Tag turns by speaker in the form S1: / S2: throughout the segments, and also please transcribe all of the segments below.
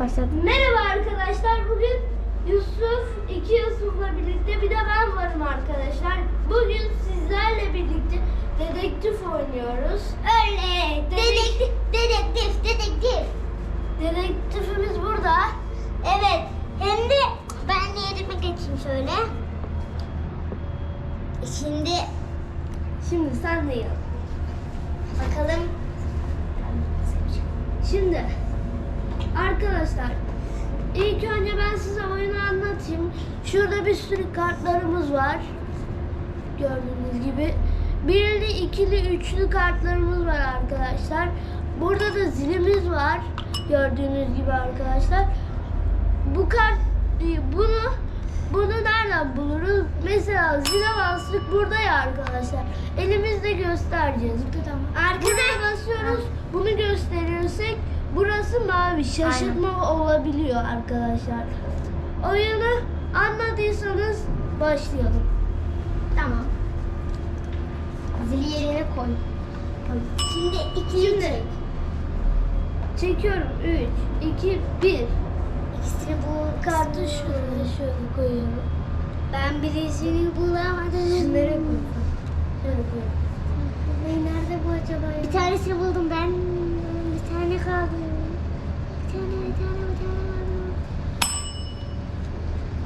S1: Başladım.
S2: Merhaba arkadaşlar. Bugün Yusuf, iki Yusuf'la birlikte bir de ben varım arkadaşlar. Bugün sizlerle birlikte dedektif oynuyoruz.
S1: Öyle. Dedektif, dedektif, dedektif.
S2: Dedektifimiz burada.
S1: Evet. Hem de ben de yerime geçeyim şöyle. Şimdi
S2: Şimdi sen de yap.
S1: bakalım.
S2: Şimdi arkadaşlar ilk önce ben size oyunu anlatayım. Şurada bir sürü kartlarımız var. Gördüğünüz gibi. Birli, ikili, üçlü kartlarımız var arkadaşlar. Burada da zilimiz var. Gördüğünüz gibi arkadaşlar. Bu kart e, bunu bunu nereden buluruz? Mesela zile bastık burada ya arkadaşlar. Elimizde göstereceğiz. Arkaya basıyoruz. Bunu gösterirsek burası mavi. Şaşırtma olabiliyor arkadaşlar. Oyunu anladıysanız başlayalım.
S1: Tamam. Zili yerine koy. Şimdi ikili çek.
S2: Çekiyorum. 3, 2, 1.
S1: İkisini bu
S2: Kartı şöyle şöyle koyuyorum.
S1: Ben birisini bulamadım.
S2: Şunları koy. Şöyle koyuyorum.
S1: Nerede bu acaba? Bir tanesini buldum ben. Bir tane kaldı.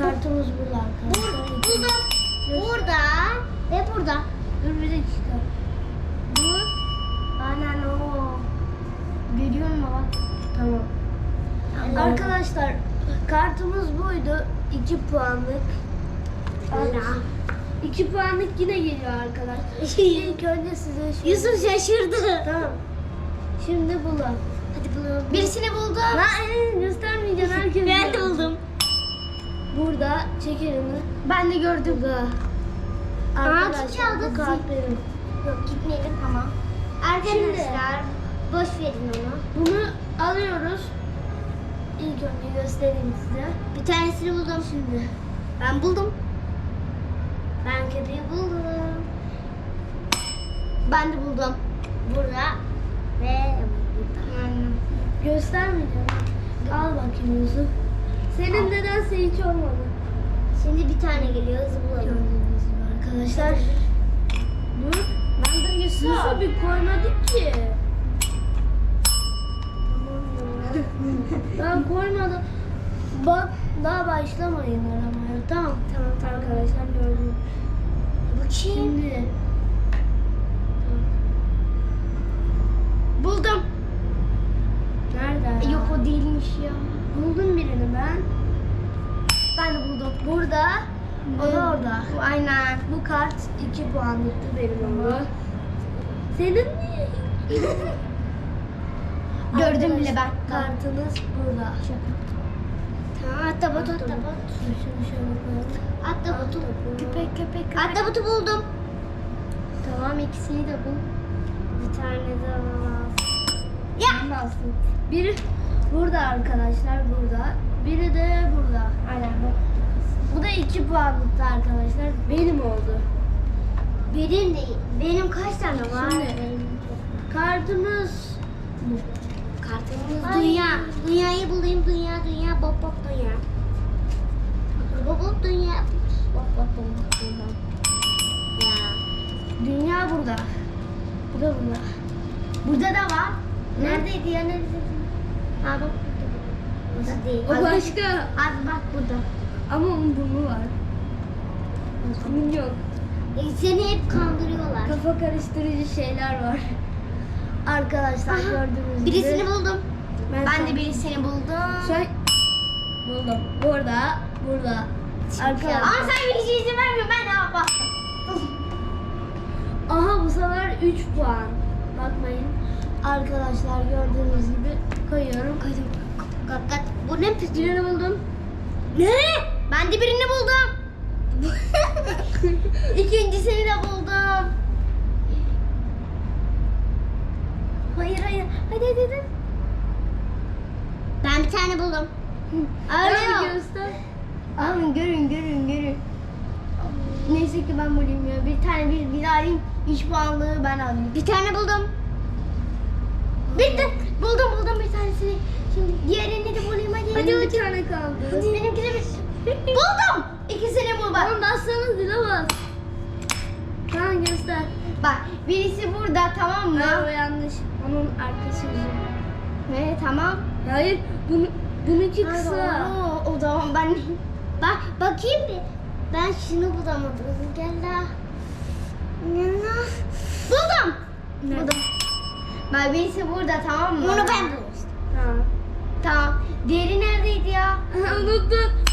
S2: Kartımız burada arkadaşlar.
S1: Buldum. Burada ve burada.
S2: Dur bir dakika.
S1: Bu. Anan o. Görüyor musun bak?
S2: Tamam.
S1: Allah.
S2: Arkadaşlar kartımız buydu. 2 puanlık.
S1: Allah.
S2: 2 puanlık yine geliyor arkadaşlar. İlk önce size şöyle...
S1: Yusuf şaşırdı.
S2: Tamam. Şimdi bulun.
S1: Hadi bulalım. Birisini buldum.
S2: Ee, göstermeyeceğim herkes.
S1: Ben buldum.
S2: Burada çekelim.
S1: Ben de gördüm.
S2: Burada. Arkadaşlar bu kart benim.
S1: Yok gitmeyelim tamam. Arkadaşlar boş verin onu.
S2: Bunu alıyoruz. İlk önce göstereyim size.
S1: Bir tanesini buldum.
S2: Şimdi.
S1: Ben buldum. Ben köpeği buldum. Ben de buldum. Burada ve burada.
S2: Göstermeyeceğim. Al bakayım Yusuf. Senin nedense hiç olmadı.
S1: Şimdi bir tane geliyor
S2: gibi arkadaşlar. Dur.
S1: Ben de Yusuf.
S2: Bir koymadık ki. ben koymadım. Bak daha başlamayın aramaya. Tamam.
S1: Tamam tamam.
S2: Arkadaşlar gördüm.
S1: Bakayım.
S2: Şimdi.
S1: Buldum.
S2: Nerede?
S1: E, Yok o değilmiş ya.
S2: Buldum birini ben.
S1: Ben de buldum.
S2: Burada. O da orada.
S1: Bu aynen.
S2: Bu kart 2 puanlıktı benim ama. Senin niye?
S1: Gördüm bile ben.
S2: Kartınız burada.
S1: Hatta botu.
S2: Ahtapot.
S1: Köpek köpek köpek. Hatta botu buldum. Tamam ikisini de bul. Bir tane daha. Ya.
S2: Nasıl? Biri burada arkadaşlar burada. Biri de burada.
S1: Aynen bak.
S2: Bu da 2 puanlıktı arkadaşlar. Benim oldu.
S1: Benim de benim kaç tane var?
S2: Şimdi-. Kartımız
S1: Kartımız
S2: Ay.
S1: dünya. Dünyayı bulayım dünya dünya bop bop dünya. Bop bop dünya. Bop bop bop dünya. Ya.
S2: dünya burada. Bu da burada.
S1: Burada da var. Neredeydi ya neredeydi? Ha bak burada. Burada değil.
S2: O başka.
S1: Abi bak burada.
S2: Ama onun burnu var. Bunun yok.
S1: E, seni hep kandırıyorlar.
S2: Kafa karıştırıcı şeyler var. Arkadaşlar
S1: Aha,
S2: gördüğünüz gibi.
S1: Birisini buldum.
S2: Ben
S1: Ben, de birisini buldum.
S2: Sen buldum. Burada, burada. Arkadaşlar.
S1: Ama sen bir şey izin vermiyorsun. Ben de bak.
S2: Aha bu sefer 3 puan. Bakmayın. Arkadaşlar gördüğünüz gibi koyuyorum.
S1: Koydum. Kat kat. Bu ne pis?
S2: Birini buldum.
S1: Ne? Ben de birini buldum. İkincisini de buldum. Hayır hayır. Hadi hadi hadi. Ben bir tane buldum.
S2: Hadi göster.
S1: Alın görün görün görün. Neyse ki ben bulayım ya. Bir tane bir, bir alayım. İş puanlığı ben alayım. Bir tane buldum. Bitti. Buldum buldum bir tanesini. Şimdi diğerini de bulayım.
S2: bir tane kaldı.
S1: Benimki de bir... Buldum. İkisini bul bak.
S2: Tamam bassanız bas. Tamam göster.
S1: Bak birisi burada tamam mı?
S2: Hayır o yanlış. Onun arkası uzun.
S1: Ne tamam.
S2: Hayır bunu, bununki kısa.
S1: Oo, o zaman ben... Bak bakayım bir. Ben şunu bulamadım. Gel la. Buldum.
S2: Ne?
S1: Buldum. Bak birisi burada tamam mı? Bunu ben bulmuştum.
S2: Tamam.
S1: Tamam. Diğeri neredeydi ya?
S2: Unuttun.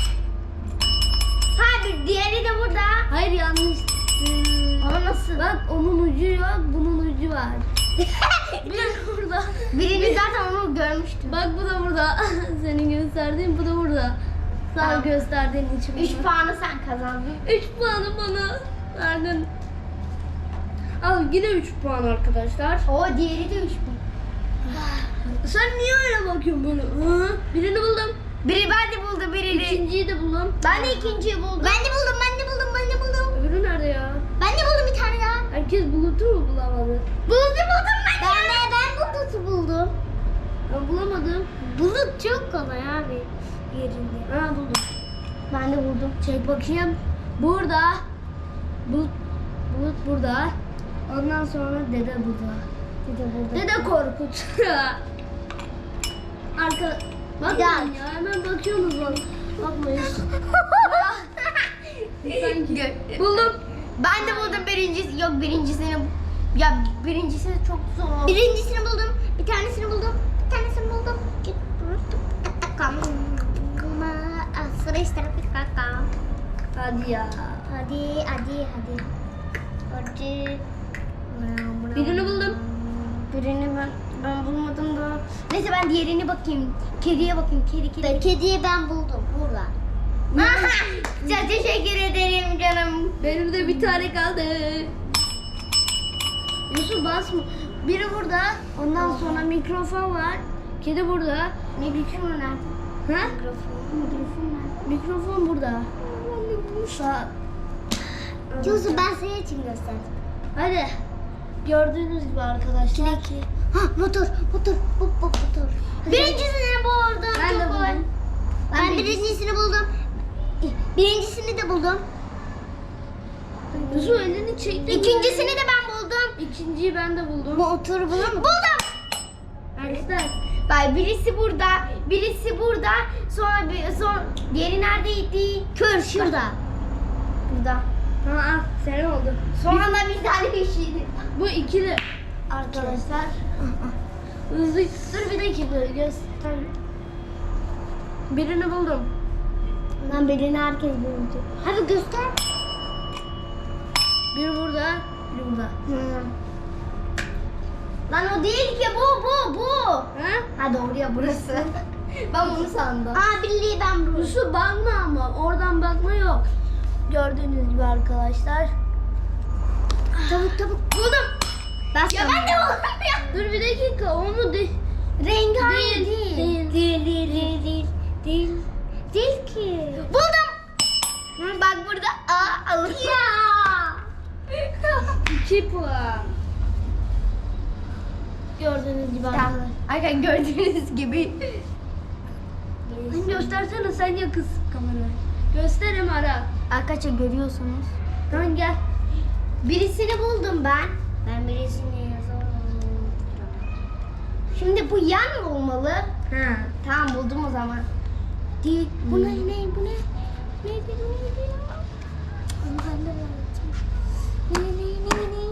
S1: Hayır diğeri de burada.
S2: Hayır yanlış.
S1: Ama nasıl?
S2: Bak onun ucu yok, bunun ucu var. Bir burada.
S1: Birini zaten onu görmüştüm.
S2: Bak bu da burada. Senin gösterdiğin bu da burada. Sağ
S1: Tamam.
S2: gösterdiğin için.
S1: 3
S2: burada.
S1: puanı sen kazandın.
S2: 3 puanı bana verdin. Al yine 3 puan arkadaşlar.
S1: O diğeri de 3 puan.
S2: Sen niye öyle bakıyorsun böyle? Birini buldum.
S1: Biri ben de buldum birini.
S2: İkinciyi de buldum.
S1: Ben de ikinciyi buldum. Ben de buldum, ben de buldum, ben de buldum.
S2: Öbürü nerede ya?
S1: Ben de buldum bir tane daha.
S2: Herkes bulutu mu bulamadı?
S1: Buldum buldum ben. Ben de ben bulutu buldum.
S2: Ben bulamadım.
S1: Bulut çok kolay abi. Yerinde.
S2: Ha buldum.
S1: Ben de buldum.
S2: Çek bakayım. Burada. Bulut, bulut burada. Ondan sonra dede burada.
S1: Dede burada.
S2: Dede Korkut. Arka... Bakmayın
S1: Ya.
S2: hemen bakıyorsunuz bana. Bakmayın. Sanki.
S1: Buldum. Ben de buldum birincisi. Yok birincisini. Ya birincisi çok zor. Birincisini buldum. Bir tanesini buldum. Bir tanesini buldum. Git. Sıra ister bir kaka.
S2: Hadi ya.
S1: Hadi hadi hadi. Hadi.
S2: Birini buldum.
S1: Birini ben ben bulmadım da. Neyse ben diğerini bakayım. Kediye bakayım. Kedi kedi. Kediyi ben buldum. Burada. Çok teşekkür ederim canım.
S2: Benim de bir tane kaldı. Yusuf basma. Biri burada. Ondan sonra mikrofon var. Kedi burada.
S1: Mikrofon nerede?
S2: Ha?
S1: Mikrofon. Mikrofon nerede?
S2: Mikrofon burada.
S1: Yusuf ben senin için gösterdim.
S2: Hadi. Gördüğünüz gibi arkadaşlar.
S1: Ha motor, motor, hop hop motor. Birincisini buldum.
S2: Ben de buldum.
S1: Ben,
S2: Ben
S1: birincisini buldum. Birincisini de buldum.
S2: Yusuf elini çekti.
S1: İkincisini de ben buldum.
S2: İkinciyi ben de buldum.
S1: Motoru buldum. Buldum.
S2: Arkadaşlar.
S1: Bak birisi burada, birisi burada. Sonra bir son diğeri neredeydi? Kör şurada. Burada.
S2: Ha, oldu.
S1: Sonra da bir tane bir şeydi.
S2: Bu ikili arkadaşlar. Hızlı. Dur bir dakika göster. Birini buldum.
S1: Ben birini herkes buldu. Hadi göster.
S2: Biri burada, biri burada.
S1: Lan o değil ki bu bu bu.
S2: Ha?
S1: Ha doğru ya burası. ben bunu sandım. Aa birliği ben buldum.
S2: Yusuf bakma ama oradan bakma yok. Gördüğünüz gibi arkadaşlar.
S1: Tavuk tavuk buldum. Ben ya ben de buldum ya.
S2: Dur bir dakika onu de
S1: Rengi aynı
S2: Değil,
S1: değil.
S2: değil.
S1: Değil değil değil değil. Değil, değil ki. Buldum. Bak burada aa alın. Ya.
S2: 2 puan. Gördüğünüz gibi arkadaşlar.
S1: Arkadaşlar gördüğünüz gibi.
S2: Sen göstersene sen yakız kamerayı. Gösterim ara.
S1: Arkadaşlar görüyorsunuz.
S2: Tamam gel.
S1: Birisini buldum ben. Ben birisini yazamadım. Şimdi bu yan mı olmalı?
S2: Ha.
S1: Tamam buldum o zaman. Değil. Bu ne ne bu ne? Neydi neydi ya? Onu ben de unuttum. Ne ne ne ne?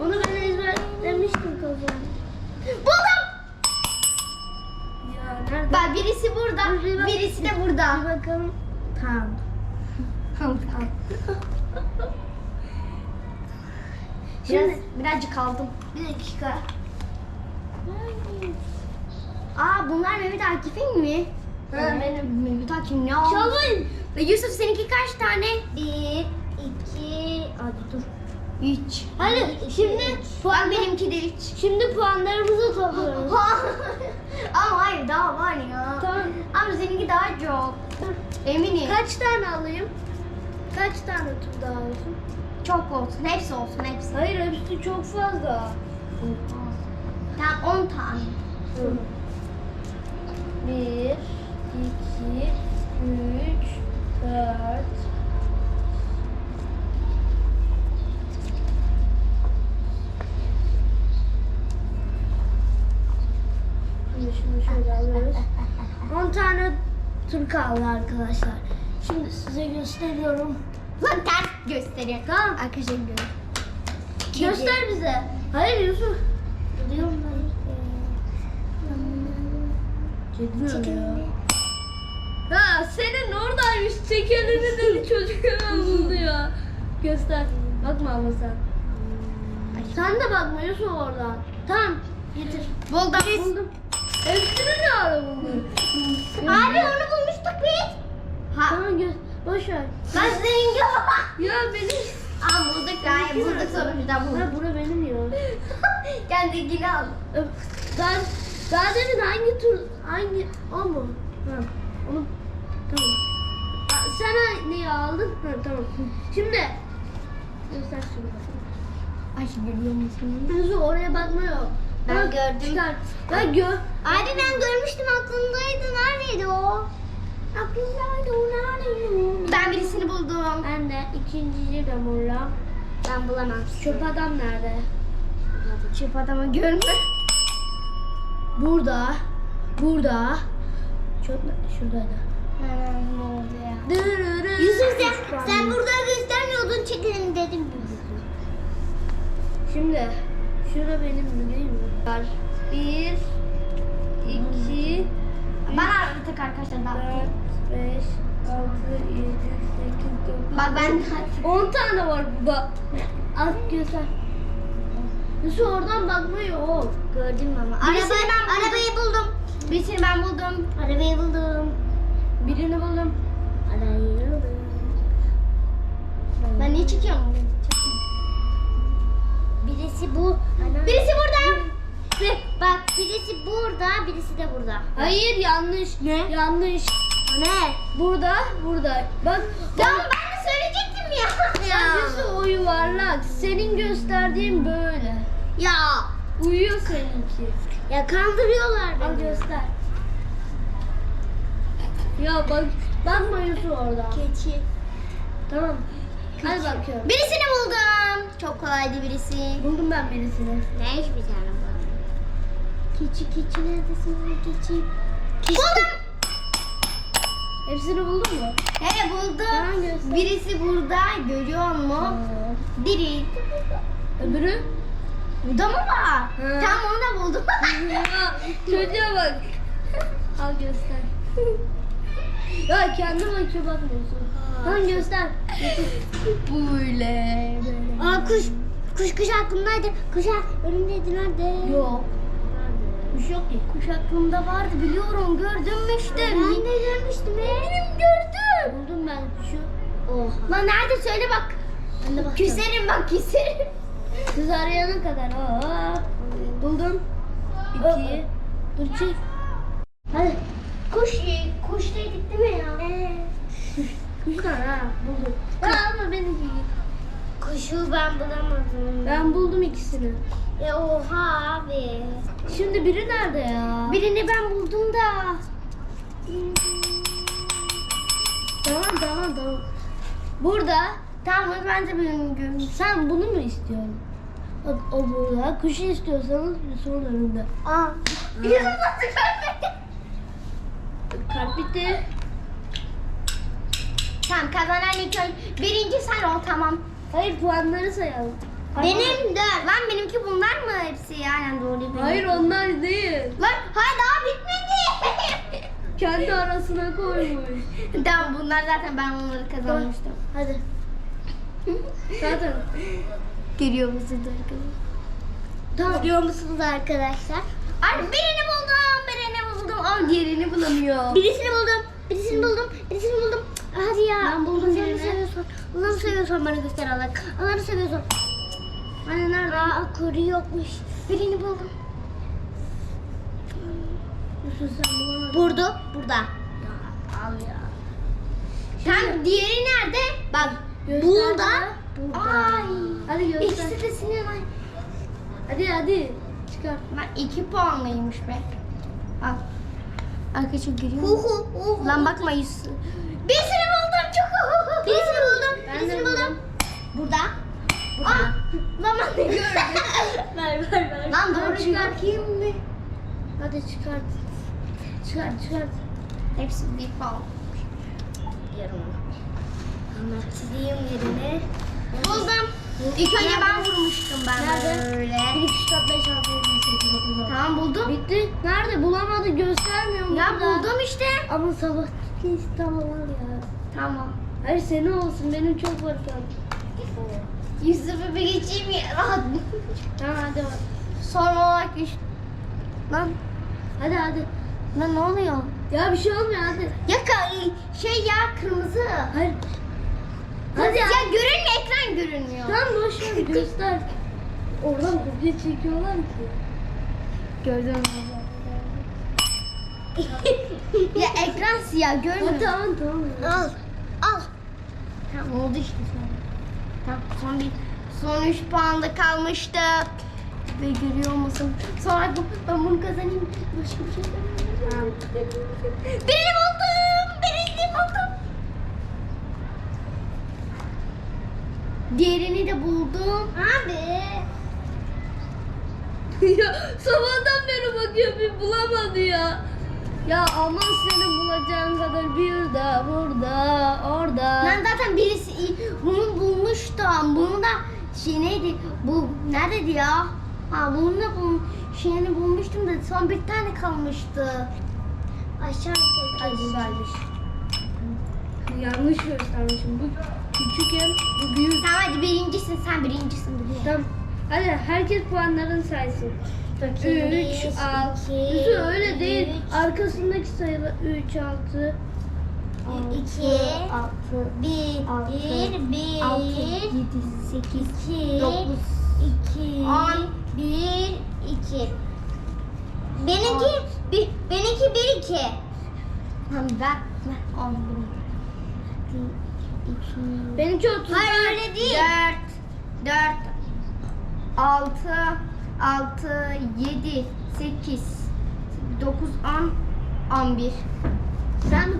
S2: Onu ben ezberlemiştim kafamda.
S1: Buldum.
S2: Ya nerede?
S1: Bak birisi burada,
S2: bir
S1: birisi de
S2: Bir
S1: burada.
S2: bakalım. Tamam.
S1: Tamam. Biraz,
S2: Şimdi-
S1: birazcık kaldım.
S2: Bir dakika.
S1: Aa bunlar Mehmet Akif'in mi?
S2: Ha, benim.
S1: Mehmet Akif ne oldu?
S2: Çalmayın.
S1: Ve Yusuf seninki kaç tane? Bir, iki, hadi dur. Üç.
S2: Hadi şimdi
S1: Bak
S2: puan
S1: benimki de üç.
S2: Şimdi puanlarımızı topluyoruz.
S1: Ama hayır daha var ya.
S2: Tamam.
S1: Ama seninki daha çok. Eminim.
S2: Kaç tane alayım? Kaç tane tur daha olsun?
S1: Çok olsun. Hepsi olsun hepsi.
S2: Hayır hepsi çok fazla.
S1: Tamam on tane.
S2: Bir, iki, üç, dört. Şimdi şöyle alıyoruz. 10 tane tur kaldı arkadaşlar. Şimdi size gösteriyorum.
S1: Lan ters gösteriyor.
S2: Tamam.
S1: Arkadaşlar görün.
S2: Göster bize. Hayır Yusuf. Diyorum ben. Kedi ne ya? Ha senin oradaymış. Tekelini dedi çocuk hemen buldu ya. Göster. Bakma ama sen. Sen de bakma Yusuf oradan. Tamam. Getir.
S1: Buldum.
S2: Buldum. Hepsini ne ara buldun?
S1: Abi onu bulmuştuk biz. Ha.
S2: Tamam göz. Boş ver.
S1: Ben zengin.
S2: Ya benim.
S1: Aa bulduk gayet bulduk sonuçta
S2: Ha
S1: bulduk.
S2: bura benim ya.
S1: Kendini al.
S2: Öp. Ben daha demin hangi tur hangi o mu? Ha, onu tamam. Aa, Sen neyi aldın? Ha, tamam. Şimdi göster şunu.
S1: Ay görüyor musun?
S2: Yüzü oraya bakma yok.
S1: Ben gördüm.
S2: Çıkar. Ben gö.
S1: Abi ben görmüştüm aklımdaydı. Neredeydi o? Akıllarda uğrarım. Ben birisini buldum.
S2: Ben de ikinciyi de Murla.
S1: Ben bulamam.
S2: Çöp adam nerede?
S1: Çöp adamı görme.
S2: Burada. Burada. Çöp şuradaydı.
S1: Hemen ne oldu ya? Yusuf sen, sen burada göstermiyordun çekelim dedim.
S2: Şimdi şurada benim değil mi? Bir, iki,
S1: ben artık arkadaşlar
S2: ben. 5, 6, 7, 8, 9.
S1: Bak ben
S2: 10 tane var burada. Az göster. Yusuf oradan bakmıyor. o.
S1: Gördüm ama. Araba,
S2: ben buldum.
S1: arabayı buldum. Birisini ben buldum. Arabayı buldum.
S2: Birini buldum.
S1: Arabayı buldum. Ben niye çekiyorum? Birisi bu. Ana. Birisi burada. Birisi- Bak birisi burada, birisi de burada.
S2: Hayır yanlış.
S1: Ne?
S2: Yanlış.
S1: Ne?
S2: Burada, burada. Bak.
S1: Tamam ben de söyleyecektim ya.
S2: Sen Yusuf o yuvarlak. Senin gösterdiğin böyle.
S1: Ya.
S2: Uyuyor seninki.
S1: Ya kandırıyorlar
S2: Al
S1: beni.
S2: göster. Ya bak bakma Yusuf orada.
S1: Keçi.
S2: Tamam. Hadi bakıyorum.
S1: Birisini buldum. Çok kolaydı birisi.
S2: Buldum ben birisini.
S1: Ne iş bir tane buldum. Keçi keçi neredesin keçi? Buldum.
S2: Hepsini buldun mu?
S1: He buldum. Birisi burada görüyor musun? Biri
S2: Öbürü?
S1: burada mı var? Tam onu da buldum.
S2: Çocuğa bak. Al göster. Ya kendi bakıyor bakmıyorsun. Tamam göster.
S1: Böyle. Aa kuş. Kuş kuş aklımdaydı. Kuş önümdeydi nerede?
S2: Yok. Kuş yok ki.
S1: Kuş aklımda vardı biliyorum gördüm işte. Ben de görmüştüm. Eminim gördüm.
S2: Buldum ben kuşu.
S1: Oha. Lan nerede söyle bak.
S2: Ben de bakacağım.
S1: Küserim bak küserim.
S2: Kız arayana kadar. Aa, buldum. İki. Dur çek. Hadi.
S1: Kuş kuş dedik değil mi ya?
S2: Kuş var ha. Buldum. Ya ama benimki.
S1: Kuşu ben bulamadım.
S2: Ben buldum ikisini.
S1: Ya oha abi.
S2: Şimdi biri nerede ya?
S1: Birini ben buldum da.
S2: Tamam tamam tamam. Burada.
S1: Tamam ben de birini görmüşüm.
S2: Sen bunu mu istiyorsun? Bak o burada. Kuşu istiyorsanız bir son önünde.
S1: Aa. Yusuf nasıl?
S2: Kart bitti.
S1: Tamam kazanan ilk önce. Birinci sen ol tamam.
S2: Hayır puanları sayalım.
S1: Benim de. Lan benimki bunlar mı hepsi? Aynen doğru benim.
S2: Hayır onlar değil.
S1: Lan hayır daha bitmedi.
S2: Kendi arasına koymuş.
S1: tamam bunlar zaten ben onları kazanmıştım.
S2: Hadi. Zaten.
S1: Görüyor musunuz arkadaşlar?
S2: Tamam.
S1: Görüyor musunuz arkadaşlar? Ay birini buldum, birini buldum ama diğerini bulamıyor. Birisini buldum, birisini buldum, birisini buldum. Hadi ya.
S2: Ben buldum birini.
S1: seviyorsan, Allah'ını seviyorsan bana göster Allah. Allah'ını seviyorsan.
S2: Hani nerede?
S1: Aa kuru yokmuş. Birini buldum.
S2: Sen.
S1: Burada, burada.
S2: Al ya.
S1: Tam diğeri nerede? Bak
S2: Göster
S1: burada.
S2: Burada.
S1: Ay.
S2: Hadi göster.
S1: İkisi de sinir ay.
S2: Hadi hadi. Çıkar.
S1: Ben iki puanlıymış be. Al. Arkadaşlar görüyor
S2: Hu hu hu.
S1: Lan bakma Yusuf.
S2: Birisini buldum çok.
S1: Birisini buldum. Birisini
S2: buldum.
S1: buldum. Burada. Burada.
S2: Ah, Lan ben de gördüm. ver ver ver.
S1: Lan doğru
S2: Hadi
S1: çıkar.
S2: bakayım bir. Hadi çıkart. Çıkart çıkart.
S1: Hepsi bir fal. Yarım.
S2: Çizeyim yerine.
S1: Buldum. İlk önce ben vurmuştum ben
S2: Nerede?
S1: böyle.
S2: 1, 2, 3, 4, 5, 6, 7, 8, 9, 10.
S1: Tamam buldum.
S2: Bitti. Nerede? Bulamadı. Göstermiyor mu?
S1: Ya
S2: burada?
S1: buldum işte.
S2: Ama sabah tamam ya.
S1: Tamam.
S2: Hayır senin olsun. Benim çok var şu an.
S1: Yusuf'u bir geçeyim ya. Rahat.
S2: Tamam hadi bak.
S1: Son olarak üç. Lan.
S2: Hadi hadi.
S1: Lan ne oluyor?
S2: Ya bir şey olmuyor hadi.
S1: Ya ka- şey ya kırmızı.
S2: Hayır.
S1: Hadi
S2: Hadi
S1: ya.
S2: ya.
S1: görünmüyor ekran görünmüyor.
S2: Tamam boş ver göster. Oradan kopya çekiyorlar ki.
S1: Gördün mü? ya ekran siyah görmüyor.
S2: Tamam tamam.
S1: Al. Al. Tamam oldu işte sonra. Tamam son bir son 3 puanda kalmıştı. Ve görüyor musun? Sonra ben bunu kazanayım. Başka bir şey demeyeyim. Birini buldum. Birini buldum. Diğerini de buldum. Abi.
S2: ya sabahtan beri bakıyor bir bulamadı ya. Ya aman senin bulacağın kadar bir de burada orada.
S1: Bunu da şey neydi? Bu neredeydi ya? Ha bunu da bul, şeyini bulmuştum da son bir tane kalmıştı. Aşağı
S2: vermiş. Yanlış göstermişim. Bu küçükken bu büyük.
S1: Tamam hadi birincisin sen birincisin. biliyorum.
S2: Tamam. Hadi herkes puanlarını saysın.
S1: Bakayım.
S2: 3, 6. Yusuf öyle değil. Arkasındaki sayılar 3, 6.
S1: 2
S2: 6.
S1: 1
S2: Altı,
S1: 1 1
S2: altı,
S1: 7 8
S2: 2,
S1: 9
S2: 2,
S1: 10 1 2 Benimki bir benimki 1 2 Tamam ver ver 10 2
S2: Benimki 30.
S1: Hayır öyle değil. 4 4 6 6 7 8 9 10 11
S2: Sen mi?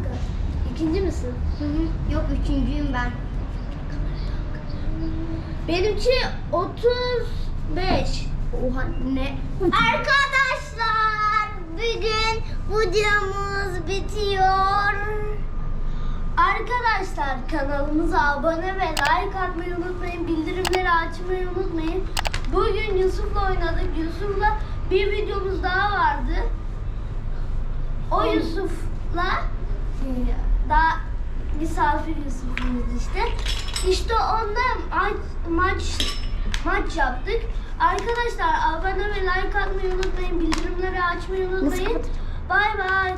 S2: İkinci misin?
S1: Hı hı. Yok üçüncüyüm ben.
S2: Benimki 35.
S1: Oha ne? Arkadaşlar bugün videomuz bitiyor.
S2: Arkadaşlar kanalımıza abone ve like atmayı unutmayın. Bildirimleri açmayı unutmayın. Bugün Yusuf'la oynadık. Yusuf'la bir videomuz daha vardı. O Yusuf'la daha misafir Yusuf'umuz işte. İşte onda maç, maç maç yaptık. Arkadaşlar abone ve like atmayı unutmayın. Bildirimleri açmayı unutmayın. Bay bay.